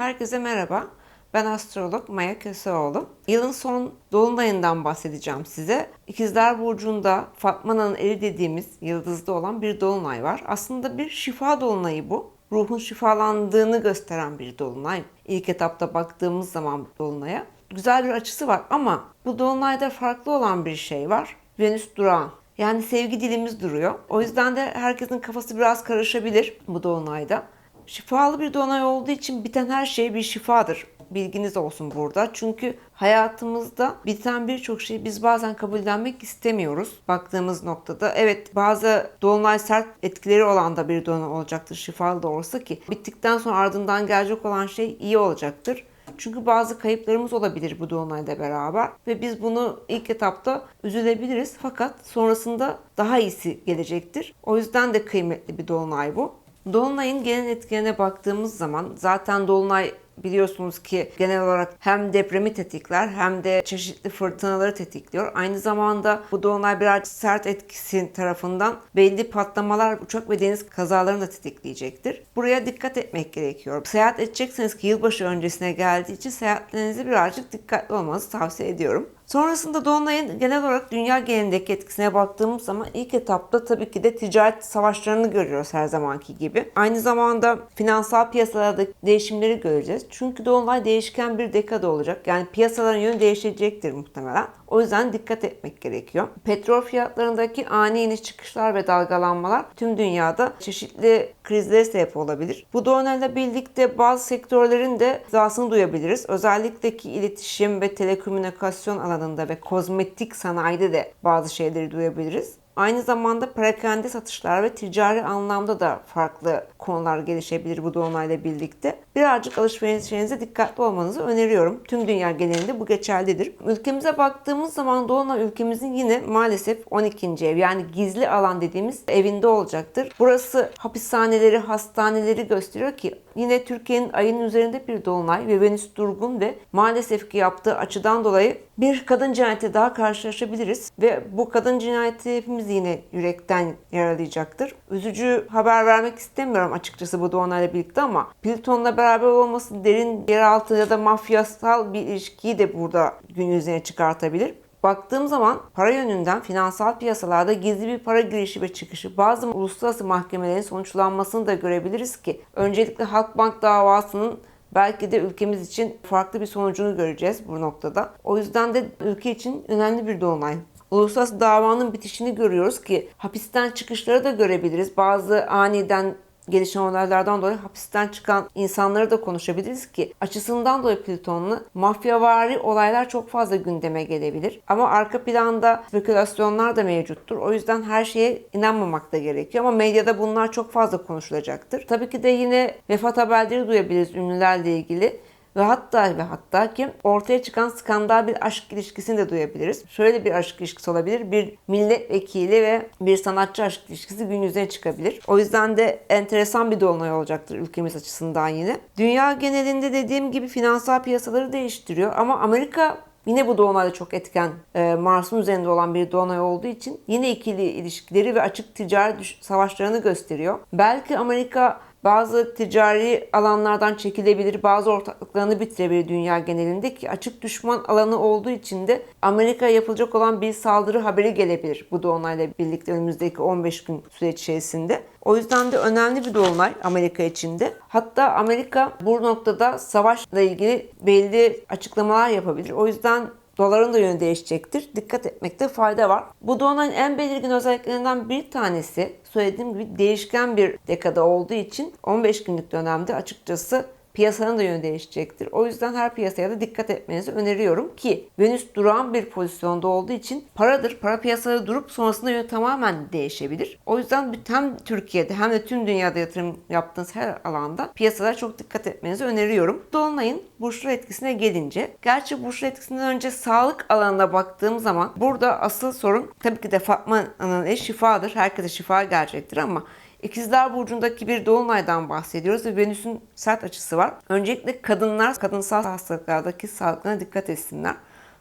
Herkese merhaba. Ben astrolog Maya Köseoğlu. Yılın son dolunayından bahsedeceğim size. İkizler Burcu'nda Fatma'nın eli dediğimiz yıldızda olan bir dolunay var. Aslında bir şifa dolunayı bu. Ruhun şifalandığını gösteren bir dolunay. İlk etapta baktığımız zaman dolunaya. Güzel bir açısı var ama bu dolunayda farklı olan bir şey var. Venüs durağan. Yani sevgi dilimiz duruyor. O yüzden de herkesin kafası biraz karışabilir bu dolunayda. Şifalı bir dolunay olduğu için biten her şey bir şifadır. Bilginiz olsun burada. Çünkü hayatımızda biten birçok şeyi biz bazen kabullenmek istemiyoruz. Baktığımız noktada evet bazı dolunay sert etkileri olan da bir dolunay olacaktır. Şifalı da olsa ki bittikten sonra ardından gelecek olan şey iyi olacaktır. Çünkü bazı kayıplarımız olabilir bu dolunayla beraber ve biz bunu ilk etapta üzülebiliriz fakat sonrasında daha iyisi gelecektir. O yüzden de kıymetli bir dolunay bu. Dolunay'ın genel etkilerine baktığımız zaman zaten Dolunay biliyorsunuz ki genel olarak hem depremi tetikler hem de çeşitli fırtınaları tetikliyor. Aynı zamanda bu dolunay biraz sert etkisi tarafından belli patlamalar, uçak ve deniz kazalarını da tetikleyecektir. Buraya dikkat etmek gerekiyor. Seyahat edecekseniz ki yılbaşı öncesine geldiği için seyahatlerinizi birazcık dikkatli olmanızı tavsiye ediyorum. Sonrasında Dolunay'ın genel olarak dünya genelindeki etkisine baktığımız zaman ilk etapta tabii ki de ticaret savaşlarını görüyoruz her zamanki gibi. Aynı zamanda finansal piyasalarda değişimleri göreceğiz. Çünkü Dolunay değişken bir dekada olacak. Yani piyasaların yönü değişecektir muhtemelen. O yüzden dikkat etmek gerekiyor. Petrol fiyatlarındaki ani iniş çıkışlar ve dalgalanmalar tüm dünyada çeşitli krizlere sebep olabilir. Bu dolunayla birlikte bazı sektörlerin de zasını duyabiliriz. Özellikle ki iletişim ve telekomünikasyon alanında ve kozmetik sanayide de bazı şeyleri duyabiliriz. Aynı zamanda perakende satışlar ve ticari anlamda da farklı konular gelişebilir bu dolunayla birlikte. Birazcık alışverişlerinize dikkatli olmanızı öneriyorum. Tüm dünya genelinde bu geçerlidir. Ülkemize baktığımız zaman dolunay ülkemizin yine maalesef 12. ev yani gizli alan dediğimiz evinde olacaktır. Burası hapishaneleri, hastaneleri gösteriyor ki yine Türkiye'nin ayın üzerinde bir dolunay ve Venüs durgun ve maalesef ki yaptığı açıdan dolayı bir kadın cinayeti daha karşılaşabiliriz ve bu kadın cinayeti hepimiz yine yürekten yaralayacaktır. Üzücü haber vermek istemiyorum açıkçası bu dolunayla birlikte ama Plüton'la beraber olması derin yeraltı ya da mafyasal bir ilişkiyi de burada gün yüzüne çıkartabilir. Baktığım zaman para yönünden finansal piyasalarda gizli bir para girişi ve çıkışı bazı uluslararası mahkemelerin sonuçlanmasını da görebiliriz ki öncelikle Halkbank davasının belki de ülkemiz için farklı bir sonucunu göreceğiz bu noktada. O yüzden de ülke için önemli bir dolunay. Uluslararası davanın bitişini görüyoruz ki hapisten çıkışları da görebiliriz. Bazı aniden gelişen olaylardan dolayı hapisten çıkan insanları da konuşabiliriz ki açısından dolayı Plüton'la mafyavari olaylar çok fazla gündeme gelebilir. Ama arka planda spekülasyonlar da mevcuttur. O yüzden her şeye inanmamak da gerekiyor ama medyada bunlar çok fazla konuşulacaktır. Tabii ki de yine vefat haberleri duyabiliriz ünlülerle ilgili ve hatta ve hatta ki ortaya çıkan skandal bir aşk ilişkisini de duyabiliriz. Şöyle bir aşk ilişkisi olabilir. Bir milletvekili ve bir sanatçı aşk ilişkisi gün yüzüne çıkabilir. O yüzden de enteresan bir dolunay olacaktır ülkemiz açısından yine. Dünya genelinde dediğim gibi finansal piyasaları değiştiriyor ama Amerika Yine bu dolunayda çok etken e, Mars'ın üzerinde olan bir dolunay olduğu için yine ikili ilişkileri ve açık ticari savaşlarını gösteriyor. Belki Amerika bazı ticari alanlardan çekilebilir, bazı ortaklıklarını bitirebilir dünya genelinde ki açık düşman alanı olduğu için de Amerika'ya yapılacak olan bir saldırı haberi gelebilir bu dolunayla birlikte önümüzdeki 15 gün süreç içerisinde. O yüzden de önemli bir dolunay Amerika içinde. Hatta Amerika bu noktada savaşla ilgili belli açıklamalar yapabilir. O yüzden doların da yönü değişecektir. Dikkat etmekte fayda var. Bu dolunayın en belirgin özelliklerinden bir tanesi söylediğim gibi değişken bir dekada olduğu için 15 günlük dönemde açıkçası piyasanın da yönü değişecektir. O yüzden her piyasaya da dikkat etmenizi öneriyorum ki Venüs duran bir pozisyonda olduğu için paradır. Para piyasaları durup sonrasında yönü tamamen değişebilir. O yüzden hem Türkiye'de hem de tüm dünyada yatırım yaptığınız her alanda piyasalara çok dikkat etmenizi öneriyorum. Dolunay'ın burçlar etkisine gelince, gerçi burçlar etkisinden önce sağlık alanına baktığım zaman burada asıl sorun tabii ki de Fatma'nın eş şifadır. Herkese şifa gelecektir ama İkizler Burcu'ndaki bir dolunaydan bahsediyoruz ve Venüs'ün sert açısı var. Öncelikle kadınlar kadınsal hastalıklardaki sağlıklarına dikkat etsinler.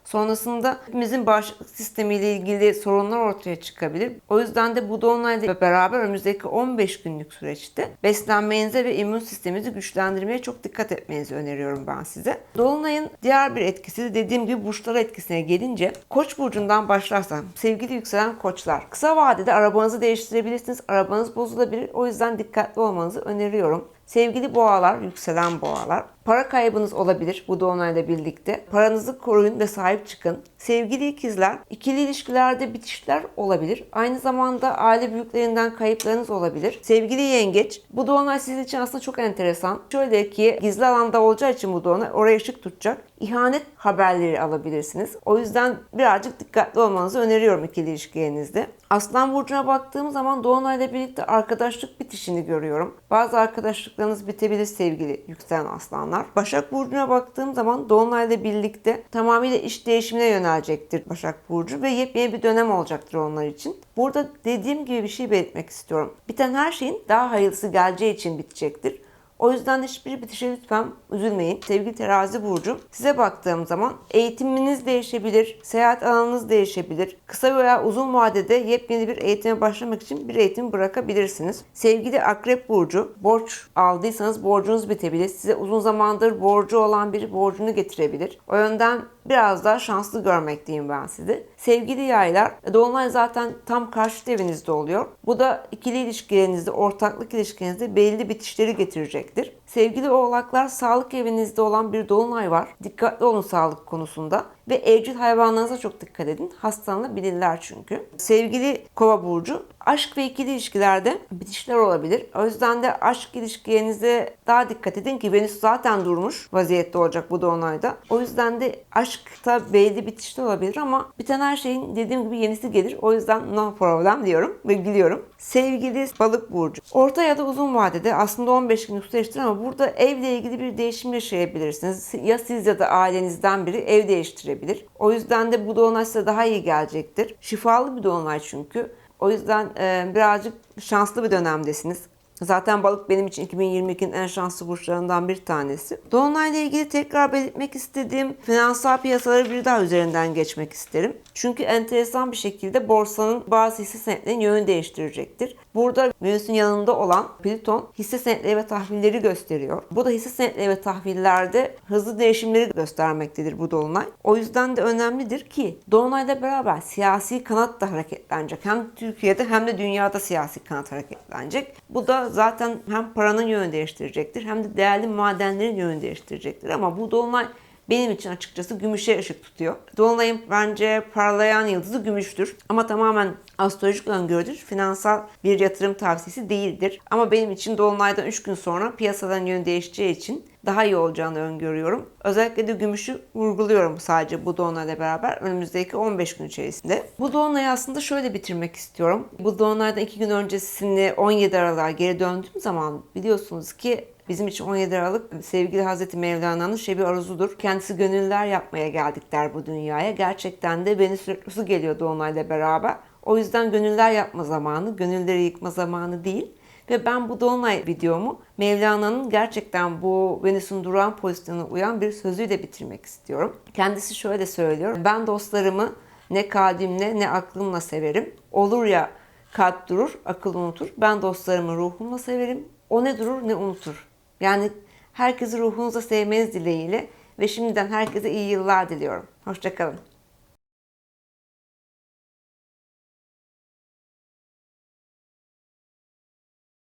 Sonrasında hepimizin bağışıklık sistemiyle ilgili sorunlar ortaya çıkabilir. O yüzden de bu dolunayla beraber önümüzdeki 15 günlük süreçte beslenmenize ve immün sisteminizi güçlendirmeye çok dikkat etmenizi öneriyorum ben size. Dolunayın diğer bir etkisi de dediğim gibi burçlar etkisine gelince Koç burcundan başlarsam sevgili yükselen koçlar kısa vadede arabanızı değiştirebilirsiniz. Arabanız bozulabilir. O yüzden dikkatli olmanızı öneriyorum. Sevgili boğalar, yükselen boğalar, para kaybınız olabilir bu dolunayla birlikte. Paranızı koruyun ve sahip çıkın. Sevgili ikizler, ikili ilişkilerde bitişler olabilir. Aynı zamanda aile büyüklerinden kayıplarınız olabilir. Sevgili yengeç, bu dolunay sizin için aslında çok enteresan. Şöyle ki gizli alanda olacağı için bu dolunay oraya ışık tutacak. İhanet haberleri alabilirsiniz. O yüzden birazcık dikkatli olmanızı öneriyorum ikili ilişkilerinizde. Aslan burcuna baktığım zaman Dolunay'la birlikte arkadaşlık bitişini görüyorum. Bazı arkadaşlıklarınız bitebilir sevgili yükselen aslanlar. Başak burcuna baktığım zaman Dolunay'la birlikte tamamıyla iş değişimine yönelecektir Başak burcu ve yepyeni bir dönem olacaktır onlar için. Burada dediğim gibi bir şey belirtmek istiyorum. Biten her şeyin daha hayırlısı geleceği için bitecektir. O yüzden hiçbir bitişe lütfen üzülmeyin. Sevgili terazi burcu size baktığım zaman eğitiminiz değişebilir, seyahat alanınız değişebilir. Kısa veya uzun vadede yepyeni bir eğitime başlamak için bir eğitim bırakabilirsiniz. Sevgili akrep burcu borç aldıysanız borcunuz bitebilir. Size uzun zamandır borcu olan biri borcunu getirebilir. O yönden biraz daha şanslı görmekteyim ben sizi. Sevgili yaylar, Dolunay zaten tam karşıt evinizde oluyor. Bu da ikili ilişkilerinizde, ortaklık ilişkinizde belli bitişleri getirecektir. Sevgili oğlaklar, sağlık evinizde olan bir dolunay var. Dikkatli olun sağlık konusunda. Ve evcil hayvanlarınıza çok dikkat edin. Hastalanabilirler çünkü. Sevgili kova burcu, aşk ve ikili ilişkilerde bitişler olabilir. O yüzden de aşk ilişkilerinize daha dikkat edin ki Venüs zaten durmuş vaziyette olacak bu dolunayda. O yüzden de aşkta belli bitişler olabilir ama biten her şeyin dediğim gibi yenisi gelir. O yüzden no problem diyorum ve gülüyorum. Sevgili balık burcu. Orta ya da uzun vadede aslında 15 günlük süreçtir ama burada evle ilgili bir değişim yaşayabilirsiniz. Ya siz ya da ailenizden biri ev değiştirebilir. O yüzden de bu dolunay size daha iyi gelecektir. Şifalı bir dolunay çünkü. O yüzden e, birazcık şanslı bir dönemdesiniz. Zaten balık benim için 2022'nin en şanslı burçlarından bir tanesi. Dolunayla ilgili tekrar belirtmek istediğim finansal piyasaları bir daha üzerinden geçmek isterim. Çünkü enteresan bir şekilde borsanın bazı hisse senetlerinin yönü değiştirecektir. Burada Venüs'ün yanında olan Plüton hisse senetleri ve tahvilleri gösteriyor. Bu da hisse senetleri ve tahvillerde hızlı değişimleri göstermektedir bu dolunay. O yüzden de önemlidir ki dolunayla beraber siyasi kanat da hareketlenecek. Hem Türkiye'de hem de dünyada siyasi kanat hareketlenecek. Bu da zaten hem paranın yönü değiştirecektir hem de değerli madenlerin yönü değiştirecektir. Ama bu dolunay benim için açıkçası gümüşe ışık tutuyor. Dolunay'ın bence parlayan yıldızı gümüştür. Ama tamamen astrolojik öngörüdür. Finansal bir yatırım tavsiyesi değildir. Ama benim için Dolunay'dan 3 gün sonra piyasaların yönü değişeceği için daha iyi olacağını öngörüyorum. Özellikle de gümüşü vurguluyorum sadece bu dolunayla beraber önümüzdeki 15 gün içerisinde. Bu dolunayı aslında şöyle bitirmek istiyorum. Bu dolunaydan 2 gün öncesini 17 Aralık'a geri döndüğüm zaman biliyorsunuz ki Bizim için 17 Aralık sevgili Hazreti Mevlana'nın şebi aruzudur. Kendisi gönüller yapmaya geldik der bu dünyaya. Gerçekten de Venüs retrosu geliyor Dolunay'la beraber. O yüzden gönüller yapma zamanı, gönülleri yıkma zamanı değil. Ve ben bu Dolunay videomu Mevlana'nın gerçekten bu Venüs'ün duran pozisyonuna uyan bir sözüyle bitirmek istiyorum. Kendisi şöyle söylüyor. Ben dostlarımı ne kalbimle ne aklımla severim. Olur ya kalp durur, akıl unutur. Ben dostlarımı ruhumla severim. O ne durur ne unutur. Yani herkesi ruhunuza sevmeniz dileğiyle ve şimdiden herkese iyi yıllar diliyorum. Hoşçakalın.